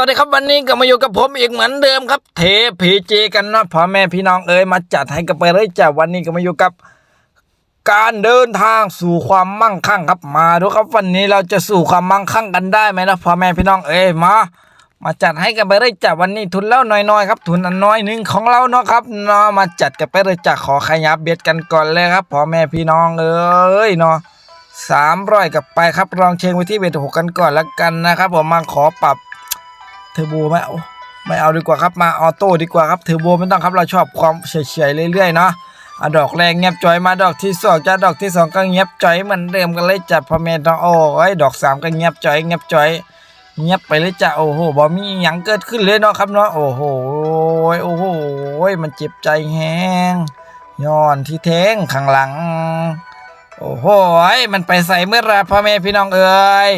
วัสดีครับวันนี้ก็มาอยู่กับผมอีกเหมือนเดิมครับ เทพีเจกันเนาะพ่อแม่พี่น้องเอ๋ยมาจัดให้กันไปเลยจ้ะวันนี้ก็มาอยู่กับ การเดินทางสู่ความมั่งคั่งครับมาดูครับวันนี้เราจะสู่ความมั่งคั่งกันได้ไหมนะพ่อแม่พี่น้องเอ๋ยมา มาจัดให้กันไปเลยจ้ะวันนี้ทุนแล้วน้อยๆครับ ทุนอันน้อยหนึ่งของเราเนาะครับเนาะมาจัดกันไปเลยจ้ะขอขยับเบ็ดกันก่อนเลยครับพ่อแม่พี่น้องเอ๋ยเนาะสามร้อยกับไปครับลองเชิงไปที่เบทหกกันก่อนแล้วกันนะครับผมมาขอปรับ เทอร์โบไหมเอาไม่เอาดีกว่าครับมาออโต้ดีกว่าครับเทอร์โบไม่ต้องครับเราชอบความเฉยๆเรื่อยๆเนาะอะดอกแรกเงียบจ่อยมาดอกที่สองจ้าดอกที่สองก็เงียบจ่อยเหมือนเดิมกันเลยจัดพอเมนต้องโอ้ยดอกสามก็เงียบจ่อยเงียบจ่อย เงียบไปเลยจ้ะโอ้โหบอมีอหยังเกิดขึ้นเลยเนาะครับเนาะโอ้โหโอ้โหมันเจ็บใจแฮงย้อนที่แทงข้างหลัง โอ้โหยมันไปใส่เมื่อไรพ่อแม่พี่น้องเอ๋ย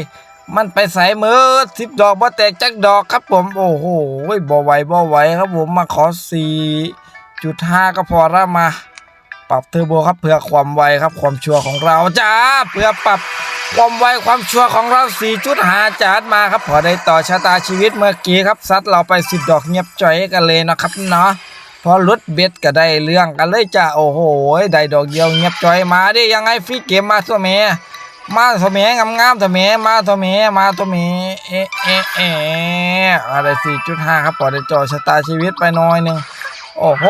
มันไปใส่มือสิบดอกบ่แตกจักดอกครับผม โอ้โหบ่ไหวบ่ไหวครับผมมาขอสี่จุดห้าก็พอละมา ปรับเทอร์โบครับเพื่อความไวครับความชัวร์ของเราจ้าเพื่อปรับความไวความชัวร์ของเราสี่จุดห้าจาดมาครับพอได้ต่อชะตาชีวิตเมื่อกี้ครับซัดเราไปสิบดอกเงียบจ่อยกันเลยนะครับเนาะพอลดเบ็ดก็ได้เรื่องกันเลยจ้าโอ้โหได้ดอกเดียวเงียบจ่อยมาดิยังไงฟรีเกมมาตัวเมีย มาตัวเมงามงามๆตัวเมมาตัวเมมาตัวเมเอะเอะเอะอะไรสี่จุดห้าครับพอได้จอชะตาชีวิตไปน้อยหนึ่งโอ้โห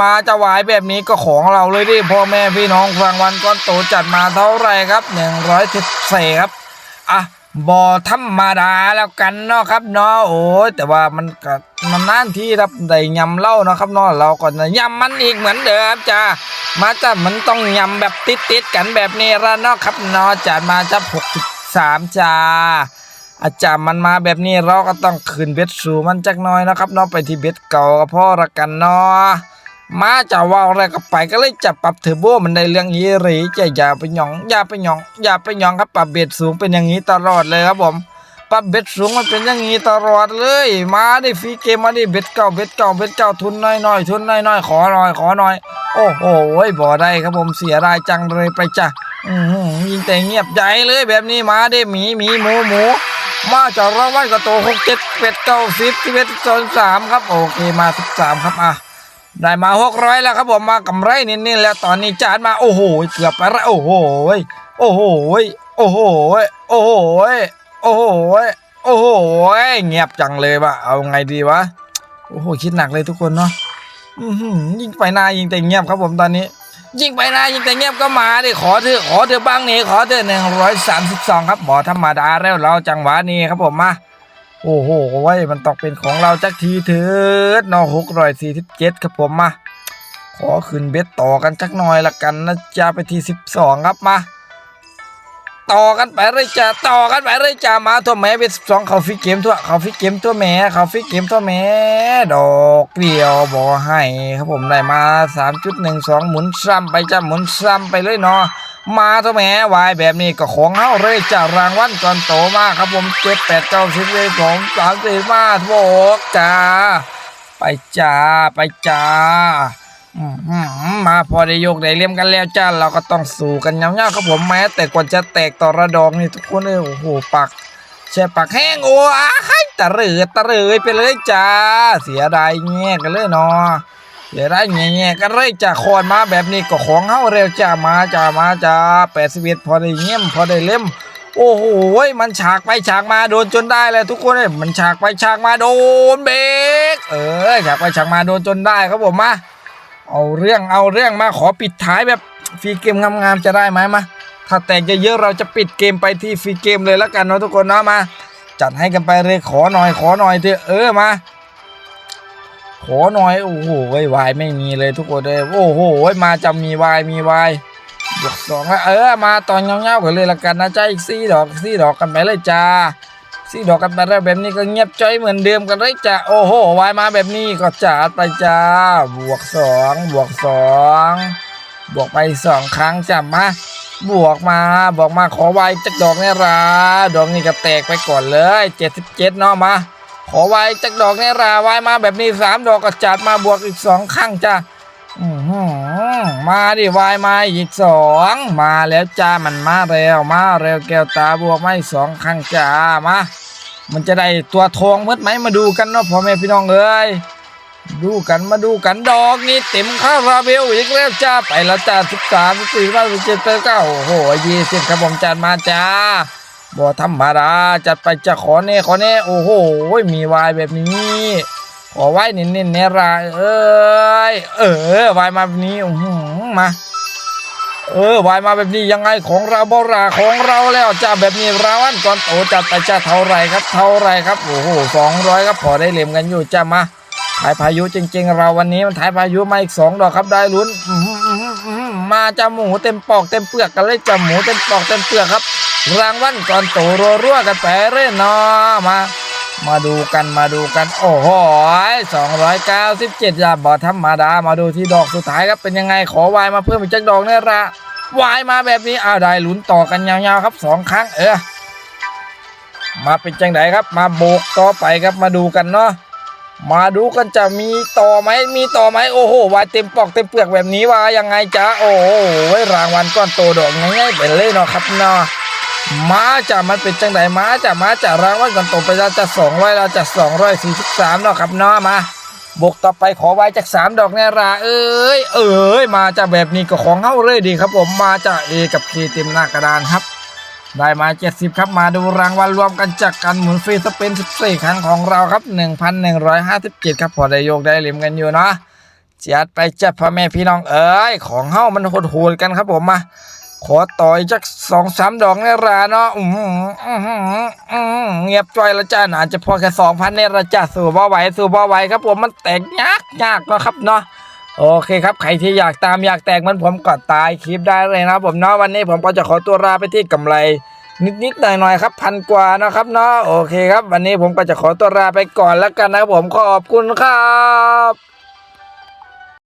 มาจะหวายแบบนี้ก็ของเราเลยดิพ่อแม่พี่น้องฟังวันก้อนโตจัดมาเท่าไรครับหนึ่งร้อยสิบสี่ครับอะบอธรรมดาแล้วกันเนาะครับเนาะโอ้ยแต่ว่ามันก็มันนั่นที่ครับได้ยำเล้าเนาะครับเนาะเราก็จะยำมันอีกเหมือนเดิมจ้า มาจ้ามันต้องยำแบบติดติดๆกันแบบนี้ละเนาะครับนาะจัดมาจ้าหกสิบสามจ้าอาจารย์มันมาแบบนี้เราก็ต้องขึ้นเบ็ดสูมันจักน้อยนะครับเนาะไปที่เบ็ดเก่าก็พอละกันเนาะมาจะว่าอะไรก็ไปก็เลยจับปรับเทอร์โบมันได้เรื่องยีหรีจะอย่าไปหยองอย่าไปหยองอย่าไปหยองครับปรับเบ็ดสูงเป็นอย่างนี้ตลอดเลยครับผม ปรับเบ็ดสูงมันเป็นอย่างนี้ตลอดเลย มาดิฟรีเกมมาดิเบ็ดเก่าเบ็ดเก่าเบ็ดเก่าทุนน้อยๆทุนน้อยๆขอหน่อยขอหน่อย โอ้โหบ่ได้ครับผมเสียรายจังเลยไปจ้ะอือหือยิงแต่เงียบใจเลยแบบนี้มาดิหมีหมีหมูหมูมาจากรางวัลก็โตหกเจ็ดเป็ดเก้าสิบสิบเอ็ดจนสามครับ โอเคมาสิบสามครับอะได้มาหกร้อยแล้วครับผมมากำไรนิดๆแล้วตอนนี้จานมาโอ้โหเกือบไปแล้วโอ้โหโอ้โหโอ้โหโอ้โห โอ้โหโอ้โหเงียบจังเลยว่ะเอาไงดีวะโอ้โหคิดหนักเลยทุกคนเนาะยิงไปหน้ายิงแต่เงียบครับผมตอนนี้ ยิงไปหน้ายิงแต่เงียบก็มาดิขอเถอะขอเถอะบ้างนี่ขอเถอะหนึ่งร้อยสามสิบสองครับบอธรรมดาแล้วเราจังหวะนี้ครับผมมาโอ้โหไว้ยมันต้องเป็นของเราจักทีเถิดนอหกร้อยสี่สิบเจ็ดครับผมมาขอขึ้นเบ็ดต่อกันจักหน่อยละกันนะจ๊ะไปที่สิบสองครับมา ต่อกันไปเลยจ้ะต่อกันไปเลยจ้ะมาตัวแม่เบ็ดสิบสองเขาฟิกเกมทั่วเขาฟิกเกมตัวแม่เขาฟิกเกมตัวแม่ดอกเดียวบอให้ครับผมได้มาสามจุดหนึ่งสองหมุนซ้ำไปจ้ะหมุนซ้ำไปเลยเนาะมาตัวแม่วายแบบนี้ก็ของเฮาเลยจ้ารางวัลก่อนโตมากครับผมเจ็ดแปดเก้าสิบเลยผมสามสี่มาโบกจ้าไปจ้าไปจ้า อื้อหือมาพอได้ยกได้เลี่ยมกันแล้วจ้าเราก็ต้องสู้กันยาๆครับผมแม้แต่กว่าจะแตกต่อระดองนี่ทุกคนเอ้ยโอ้โหปักแช่ปักแห้งโอ้อาให้ตะเรือตะเรือไปเลยจ้า เสียดายแง่กันเลยเนาะเดี๋ยวได้แง่ๆกันเลยจ้าคอนมาแบบนี้ก็ของเฮาเร็วจ้ามาจ้ามาจ้าแปดสิบเอ็ดพอได้เงี้ยมพอได้เล่มโอ้โห มันฉากไปฉากมาโดนจนได้เลยทุกคนเลยมันฉากไปฉากมาโดนเบรกเออฉากไปฉากมาโดนจนได้ครับผมมา เอาเรื่องเอาเรื่องมาขอปิดท้ายแบบฟรีเกมงามๆจะได้ไหมมาถ้าแตกเยอะๆเราจะปิดเกมไปที่ฟรีเกมเลยแล้วกันเนาะทุกคนเนาะมา จัดให้กันไปเลยขอหน่อยขอหน่อยเถอะเออมาขอหน่อยโอ้โหวายไม่มีเลยทุกคนเลยโอ้โหมาจะมีวายมีวายบวกสองแล้วเออมาตอนเงาๆกันเลยละกันนะจ้าอีกสี่ดอกสี่ดอกกันไปเลยจ้า สีดอกกันไปแล้วแบบนี้ก็เงียบจ้อยเหมือนเดิมกันเลยจ้าโอ้โหวายมาแบบนี้ก็จัดไปจ้าบวกสองบวกสองบวกไปสองครั้งจ้ามาบวกมาบวกมาขอวายจักดอกเนี่ยราดอกนี้ก็แตกไปก่อนเลยเจ็ดสิบเจ็ดเนาะมา ขอไว้จากดอกเนี่ยราวายมาแบบนี้สามดอกก็จัดมาบวกอีกสองข้งจ้าอือหือมาดิวายมาอีกสองมาแล้วจ้ามันมาเร็วมาเร็วแก้วตาบวกมาอีกสองข้งจ้ามา มันจะได้ตัวทองเมื่อไหมมาดูกันเนาะพ่อแม่พี่น้องเอ้ยดูกันมาดูกันดอกนี่เต็มคาราเบลอีกแล้วจ้าไปแล้วจ้าสิบสามสิบสี่สิบห้าสิบเจ็ดสิบเก้าโอ้โหยี่สิบครับผมจัดมาจ้าบ่ธรรมดาจัดไปจะขอเน่ขอเน่โอ้โหมีวายแบบนี้ขอไว้เน้นๆเนรายเอ้ยเออวายมาแบบนี้อื้อหือมา เออวายมาแบบนี้ยังไงของเราบราของเราแล้วจ้าแบบนี้ราวันก่อนโตจัดไปจ้าเท่าไรครับ เท่าไรครับโอ้โหสองร้อยครับพอได้เหลี่ยมกันอยู่จ้ามาถ่ายพายุจริง ๆ เราวันนี้มันถ่ายพายุมาอีกสองดอกครับได้ลุ้นมาจ้าหมูเต็มปอกเต็มเปลือกกันเลยจ้าหมูเต็มปอกเต็มเปลือกครับ รางวัลก่อนโตรัวๆกันไปเรื่อยเนาะมา มาดูกันมาดูกัน โอ้โหสองร้อยเก้าสิบเจ็ดยาบอธรรมดา มาดูที่ดอกสุดท้ายครับเป็นยังไงขอวายมาเพิ่มอีกจักดอกเนี่ละวายมาแบบนี้อ้าวได้ลุ้นต่อกันยาวๆครับสองครั้งเออมาเป็นจังไดครับ มาโบกต่อไปครับมาดูกันเนาะมาดูกันจะมีต่อไหมมีต่อไหมโอ้โหวายเต็มปอกเต็มเปลือกแบบนี้ว่ายังไงจ๊ะโอ้โหรางวัลก้อนโตดอกง่ายๆไปเลยเนาะครับเนาะ มาจะมันเป็นจังไดมาจะมาจะรางวัลก่อนตกไปแล้วจะสองร้อยเราจะสองร้อยสี่สิบสามเนาะครับเนาะมาบวกต่อไปขอไว้จากสามดอกเนี่ยราเอ้ยเอ้ยมาจะแบบนี้ก็ของเฮ้าเลยดีครับ ผมมาจะเอกับเคเต็มหน้ากระดานครับ ได้มา 70 ครับมาดูรางวัลรวมกันจากการหมุนฟรีสเปน14 ครั้งของเราครับ 1,157 ครับพอได้โยกได้เหลี่ยมกันอยู่เนาะจัดไปจัดพ่อแม่พี่น้องเอ้ยของเฮ้ามันโหดๆกันครับผมมา ขอต่อยจักสองสามดอกในราเนาะอือหืออื้อหืออื้อหือเงียบจ้อยล้วจ้าหน่าจะพอแค่สองพันในราจ้าสู่บ่ไหวสู่บ่ไหวครับผมมันแตกยากยากเนาะครับเนาะโอเคครับใครที่อยากตามอยากแตกมันผมก็ตายคลิปได้เลยนะผมเนาะวันนี้ผมก็จะขอตัวลาไปที่กำไร นิดๆหน่อยๆครับพันกว่านะครับเนาะโอเคครับ วันนี้ผมก็จะขอตัวลาไปก่อนแล้วกันนะครับผมขอบคุณครับ